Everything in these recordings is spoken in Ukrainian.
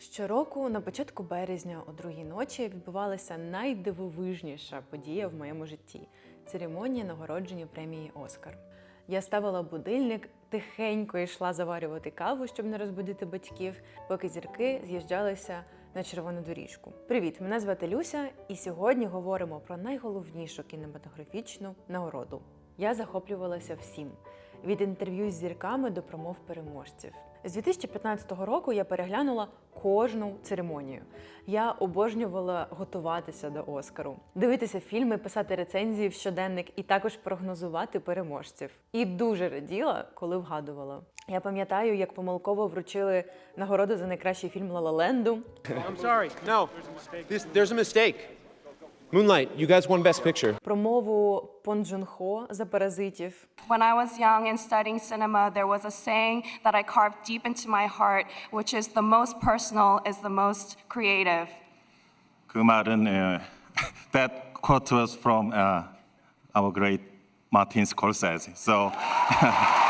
Щороку на початку березня о другій ночі відбувалася найдивовижніша подія в моєму житті церемонія нагородження премії Оскар. Я ставила будильник, тихенько йшла заварювати каву, щоб не розбудити батьків, поки зірки з'їжджалися на червону доріжку. Привіт, мене звати Люся, і сьогодні говоримо про найголовнішу кінематографічну нагороду. Я захоплювалася всім від інтерв'ю з зірками до промов переможців. З 2015 року я переглянула кожну церемонію. Я обожнювала готуватися до Оскару, дивитися фільми, писати рецензії в щоденник і також прогнозувати переможців. І дуже раділа, коли вгадувала. Я пам'ятаю, як помилково вручили нагороду за найкращий фільм «Ла Ла. No. There's a mistake. Moonlight, you guys won Best Picture. Промову Пон Джун Хо за паразитів. When I was young and studying cinema, there was a saying that I carved deep into my heart, which is the most personal is the most creative. 그 말은 에, that quote was from uh, our great Martin Scorsese. So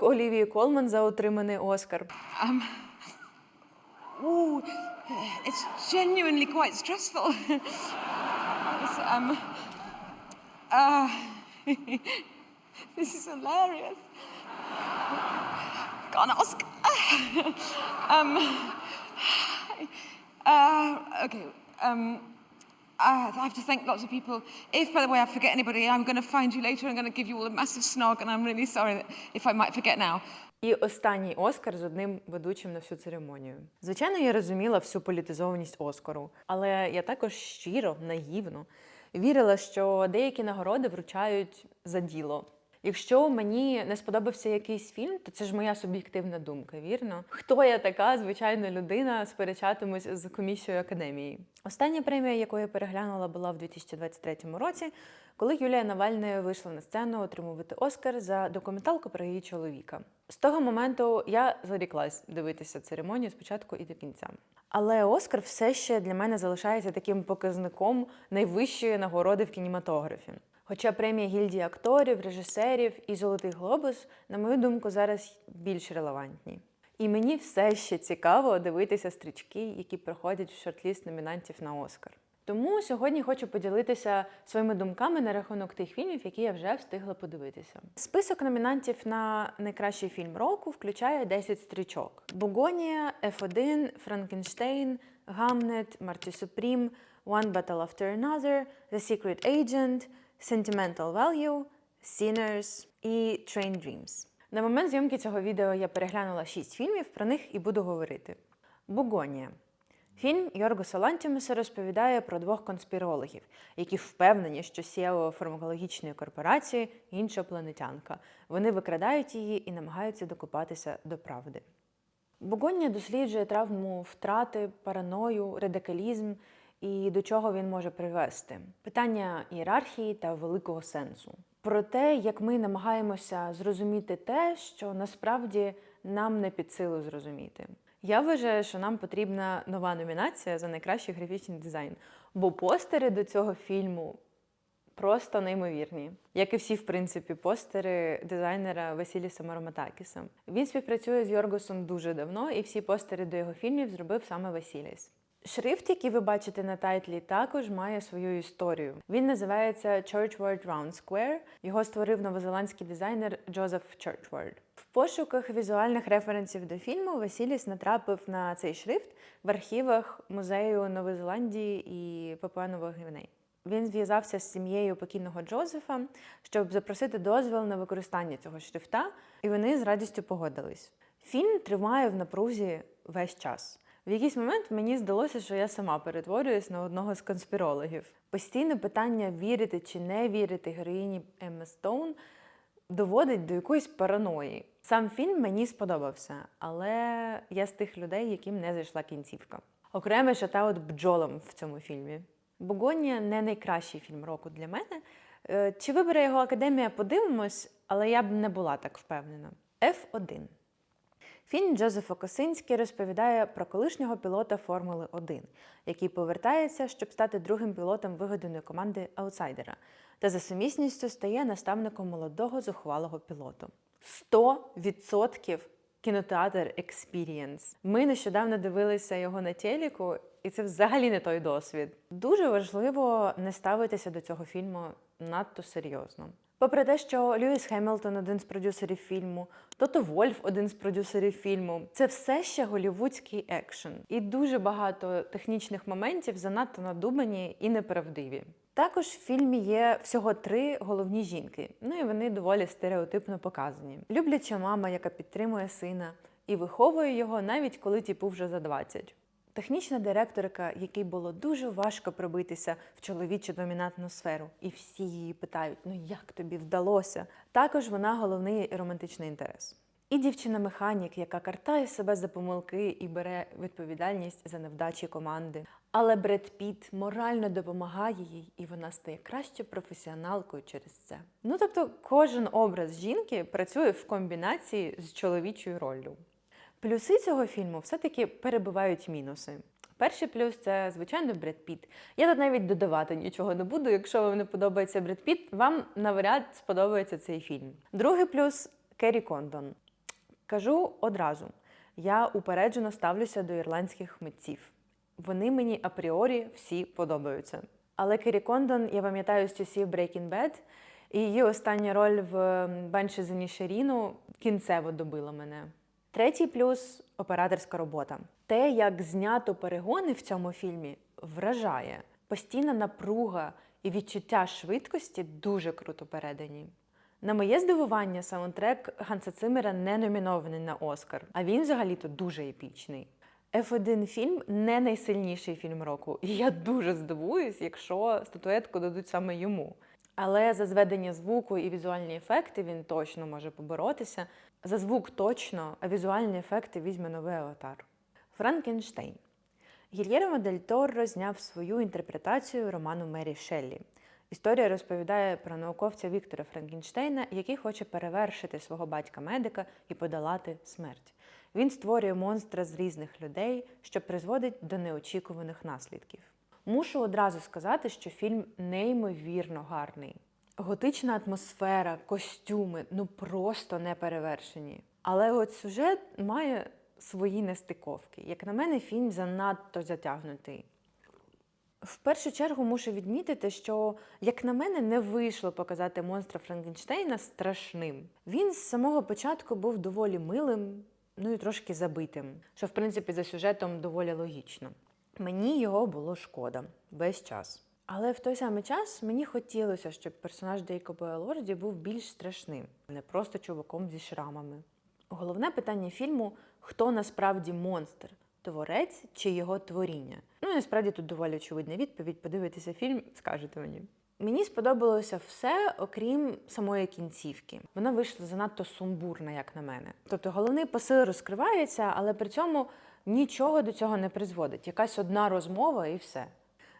Шок Олівії Колман за отриманий Оскар. Ooh, it's genuinely quite stressful. It's, um, uh, this is hilarious. Got an Oscar. um, uh, okay. Um, uh, I have to thank lots of people. If, by the way, I forget anybody, I'm going to find you later. I'm going to give you all a massive snog, and I'm really sorry if I might forget now. І останній Оскар з одним ведучим на всю церемонію. Звичайно, я розуміла всю політизованість Оскару, але я також щиро, наївно вірила, що деякі нагороди вручають за діло. Якщо мені не сподобався якийсь фільм, то це ж моя суб'єктивна думка, вірно? Хто я така, звичайна людина, сперечатимусь з комісією академії? Остання премія, яку я переглянула, була в 2023 році, коли Юлія Навальна вийшла на сцену отримувати Оскар за документалку про її чоловіка. З того моменту я заріклась дивитися церемонію спочатку і до кінця. Але Оскар все ще для мене залишається таким показником найвищої нагороди в кінематографі. Хоча премія гільдії акторів, режисерів і Золотий глобус, на мою думку, зараз більш релевантні. І мені все ще цікаво дивитися стрічки, які проходять в шорт-ліст номінантів на Оскар. Тому сьогодні хочу поділитися своїми думками на рахунок тих фільмів, які я вже встигла подивитися. Список номінантів на найкращий фільм року включає 10 стрічок: Бугонія, F1, Франкенштейн, Гамнет, Марті Супрім, One Battle After Another, The Secret Agent, Sentimental Value, Sinners і Train Dreams. На момент зйомки цього відео я переглянула 6 фільмів, про них і буду говорити. Бугонія. Фільм Йоргоса Лантімуса розповідає про двох конспірологів, які впевнені, що CEO фармакологічної корпорації іншопланетянка. Вони викрадають її і намагаються докопатися до правди. Бугоння досліджує травму втрати, параною, радикалізм і до чого він може привести. Питання ієрархії та великого сенсу. Про те, як ми намагаємося зрозуміти те, що насправді нам не під силу зрозуміти. Я вважаю, що нам потрібна нова номінація за найкращий графічний дизайн, бо постери до цього фільму просто неймовірні, як і всі, в принципі, постери дизайнера Василіса Мароматакіса. Він співпрацює з Йоргосом дуже давно, і всі постери до його фільмів зробив саме Василіс. Шрифт, який ви бачите на тайтлі, також має свою історію. Він називається Churchward Round Square. Його створив новозеландський дизайнер Джозеф Churchward. В пошуках візуальних референсів до фільму Василіс натрапив на цей шрифт в архівах музею Нової Зеландії і Папуа Нової Гвінеї. Він зв'язався з сім'єю покійного Джозефа, щоб запросити дозвіл на використання цього шрифта, і вони з радістю погодились. Фільм тримає в напрузі весь час. В якийсь момент мені здалося, що я сама перетворююсь на одного з конспірологів. Постійне питання вірити чи не вірити героїні Емма Стоун доводить до якоїсь параної. Сам фільм мені сподобався, але я з тих людей, яким не зайшла кінцівка. Окремо шатаут бджолам в цьому фільмі. Бугонія не найкращий фільм року для мене. Е, Чи вибере його академія, подивимось, але я б не була так впевнена. F1. Фільм Джозефа Косинський розповідає про колишнього пілота Формули 1, який повертається, щоб стати другим пілотом вигаданої команди аутсайдера, та за сумісністю стає наставником молодого зухвалого пілоту. 100% кінотеатр Experience. Ми нещодавно дивилися його на телеку, і це взагалі не той досвід. Дуже важливо не ставитися до цього фільму надто серйозно. Попри те, що Льюіс Хеммельтон один з продюсерів фільму, Тото Вольф один з продюсерів фільму, це все ще голівудський екшен. І дуже багато технічних моментів занадто надумані і неправдиві. Також в фільмі є всього три головні жінки, ну і вони доволі стереотипно показані. Любляча мама, яка підтримує сина і виховує його навіть коли тіпу вже за 20. Технічна директорка, якій було дуже важко пробитися в чоловічу домінантну сферу, і всі її питають: ну як тобі вдалося? Також вона головний романтичний інтерес. І дівчина-механік, яка картає себе за помилки і бере відповідальність за невдачі команди. Але Бред Піт морально допомагає їй, і вона стає краще професіоналкою через це. Ну тобто, кожен образ жінки працює в комбінації з чоловічою роллю. Плюси цього фільму все-таки перебивають мінуси. Перший плюс це, звичайно, Бред Піт. Я тут навіть додавати нічого не буду. Якщо вам не подобається Бред Піт, вам навряд сподобається цей фільм. Другий плюс Керрі Кондон. Кажу одразу: я упереджено ставлюся до ірландських митців. Вони мені апріорі всі подобаються. Але Керрі Кондон, я пам'ятаю з часів Breaking Bad, і її остання роль в Банші за Нішеріну кінцево добила мене. Третій плюс операторська робота. Те, як знято перегони в цьому фільмі, вражає. Постійна напруга і відчуття швидкості дуже круто передані. На моє здивування, саундтрек Ганса Циммера не номінований на Оскар, а він взагалі-то дуже епічний. F1 фільм не найсильніший фільм року, і я дуже здивуюсь, якщо статуетку дадуть саме йому. Але за зведення звуку і візуальні ефекти він точно може поборотися. За звук точно, а візуальні ефекти візьме новий аватар. Франкенштейн. Гільєрмо Дель Торро зняв свою інтерпретацію роману Мері Шеллі. Історія розповідає про науковця Віктора Франкенштейна, який хоче перевершити свого батька-медика і подолати смерть. Він створює монстра з різних людей, що призводить до неочікуваних наслідків. Мушу одразу сказати, що фільм неймовірно гарний. Готична атмосфера, костюми ну просто не перевершені. Але от сюжет має свої нестиковки. Як на мене, фільм занадто затягнутий. В першу чергу мушу відмітити, що, як на мене, не вийшло показати монстра Франкенштейна страшним. Він з самого початку був доволі милим, ну і трошки забитим, що в принципі за сюжетом доволі логічно. Мені його було шкода весь час. Але в той самий час мені хотілося, щоб персонаж Дейкоба Лорді був більш страшним, не просто чуваком зі шрамами. Головне питання фільму хто насправді монстр творець чи його творіння? Ну і насправді тут доволі очевидна відповідь. Подивитися фільм, скажете мені. Мені сподобалося все, окрім самої кінцівки. Вона вийшла занадто сумбурна, як на мене. Тобто головний посил розкривається, але при цьому нічого до цього не призводить. Якась одна розмова і все.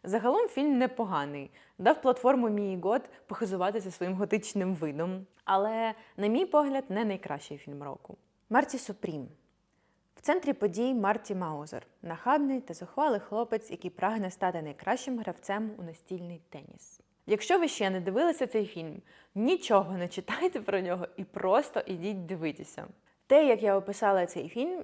Загалом фільм непоганий, дав платформу Мії Гот похизуватися своїм готичним видом. Але, на мій погляд, не найкращий фільм року. Марті Супрім. В центрі подій Марті Маузер нахабний та зухвалий хлопець, який прагне стати найкращим гравцем у настільний теніс. Якщо ви ще не дивилися цей фільм, нічого не читайте про нього і просто ідіть дивитися. Те, як я описала цей фільм,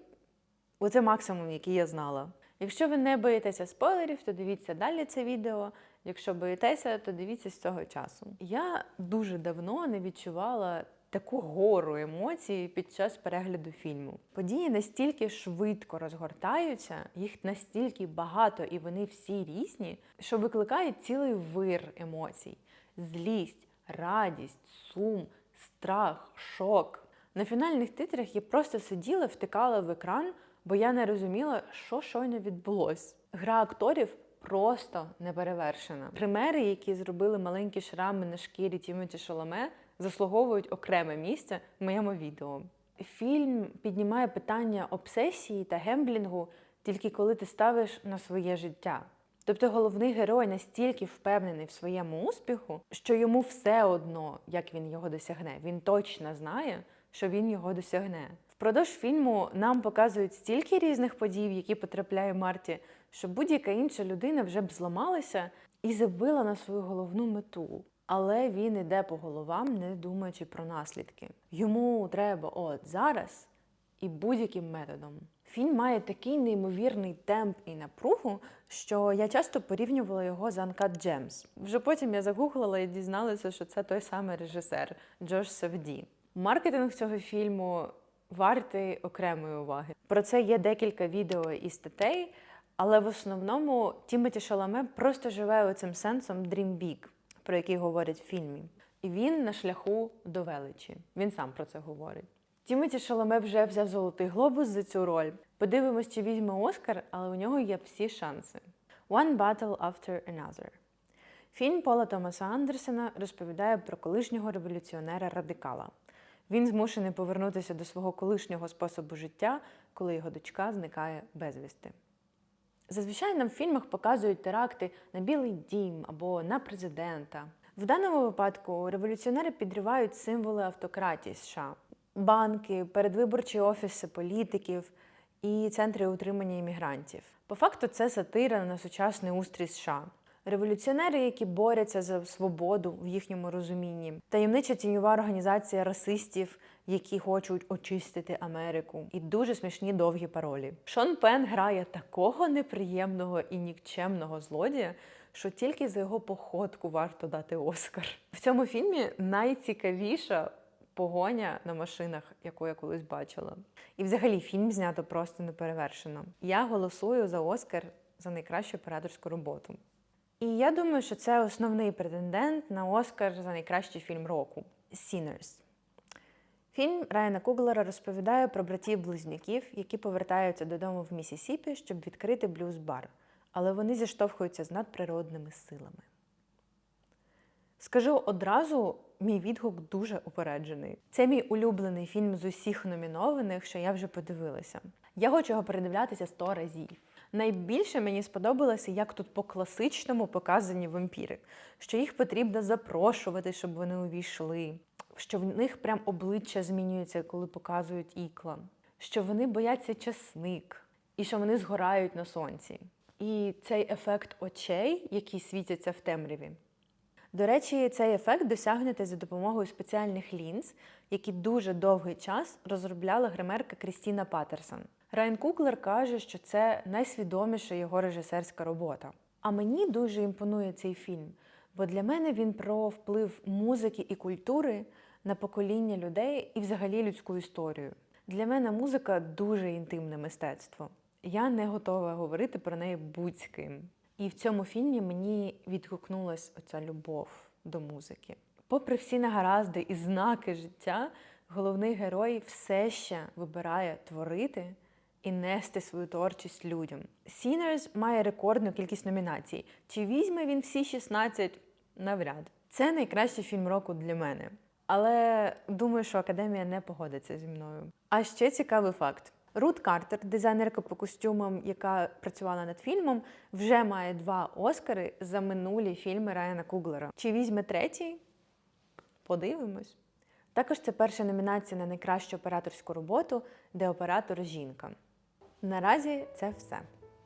оце максимум, який я знала. Якщо ви не боїтеся спойлерів, то дивіться далі це відео. Якщо боїтеся, то дивіться з цього часу. Я дуже давно не відчувала таку гору емоцій під час перегляду фільму. Події настільки швидко розгортаються, їх настільки багато, і вони всі різні, що викликають цілий вир емоцій: злість, радість, сум, страх, шок. На фінальних титрах я просто сиділа, втикала в екран, бо я не розуміла, що щойно відбулось. Гра акторів просто неперевершена. Примери, які зробили маленькі шрами на шкірі Тімоті Шоломе, заслуговують окреме місце в моєму відео. Фільм піднімає питання обсесії та гемблінгу тільки коли ти ставиш на своє життя. Тобто головний герой настільки впевнений в своєму успіху, що йому все одно, як він його досягне. Він точно знає, що він його досягне. Впродовж фільму нам показують стільки різних подій, в які потрапляє Марті, що будь-яка інша людина вже б зламалася і забила на свою головну мету. Але він іде по головам, не думаючи про наслідки. Йому треба от зараз і будь-яким методом. Фільм має такий неймовірний темп і напругу, що я часто порівнювала його з Uncut Gems. Вже потім я загуглила і дізналася, що це той самий режисер Джош Савді. Маркетинг цього фільму вартий окремої уваги. Про це є декілька відео і статей, але в основному Тімоті Шаламе просто живе оцим сенсом Dream Big, про який говорять в фільмі. І він на шляху до величі. Він сам про це говорить. Тімоті Шаламе вже взяв золотий глобус за цю роль. Подивимось, чи візьме Оскар, але у нього є всі шанси. One Battle After Another. Фільм Пола Томаса Андерсена розповідає про колишнього революціонера-радикала. Він змушений повернутися до свого колишнього способу життя, коли його дочка зникає безвісти. Зазвичай нам в фільмах показують теракти на Білий дім або на президента. В даному випадку революціонери підривають символи автократії США: банки, передвиборчі офіси політиків і центри утримання іммігрантів. По факту, це сатира на сучасний устрій США. Революціонери, які борються за свободу в їхньому розумінні, таємнича тіньова організація расистів, які хочуть очистити Америку, і дуже смішні довгі паролі. Шон Пен грає такого неприємного і нікчемного злодія, що тільки за його походку варто дати Оскар. В цьому фільмі найцікавіша погоня на машинах, яку я колись бачила. І взагалі фільм знято просто неперевершено. Я голосую за Оскар за найкращу операторську роботу. І я думаю, що це основний претендент на Оскар за найкращий фільм року Sinners. Фільм Райана Куглера розповідає про братів-близнюків, які повертаються додому в Місісіпі, щоб відкрити блюз-бар, але вони зіштовхуються з надприродними силами. Скажу одразу, мій відгук дуже упереджений. Це мій улюблений фільм з усіх номінованих, що я вже подивилася. Я хочу його передивлятися сто разів. Найбільше мені сподобалося, як тут по-класичному показані вампіри, що їх потрібно запрошувати, щоб вони увійшли, що в них прям обличчя змінюється, коли показують ікла, що вони бояться часник, і що вони згорають на сонці. І цей ефект очей, які світяться в темряві. До речі, цей ефект досягнете за допомогою спеціальних лінз, які дуже довгий час розробляла гримерка Крістіна Паттерсон. Райан Куклер каже, що це найсвідоміша його режисерська робота. А мені дуже імпонує цей фільм, бо для мене він про вплив музики і культури на покоління людей і взагалі людську історію. Для мене музика дуже інтимне мистецтво. Я не готова говорити про неї будь з ким. І в цьому фільмі мені відгукнулась оця любов до музики. Попри всі негаразди і знаки життя, головний герой все ще вибирає творити і нести свою творчість людям. Sinners має рекордну кількість номінацій. Чи візьме він всі 16? Навряд. Це найкращий фільм року для мене. Але думаю, що академія не погодиться зі мною. А ще цікавий факт: Рут Картер, дизайнерка по костюмам, яка працювала над фільмом, вже має два Оскари за минулі фільми Райана Куглера. Чи візьме третій? Подивимось. Також це перша номінація на найкращу операторську роботу, де оператор жінка. Наразі це все.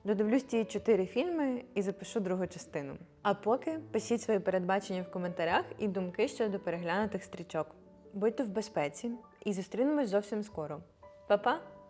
Додивлюсь ті чотири фільми і запишу другу частину. А поки пишіть свої передбачення в коментарях і думки щодо переглянутих стрічок. Будьте в безпеці і зустрінемось зовсім скоро. Па-па!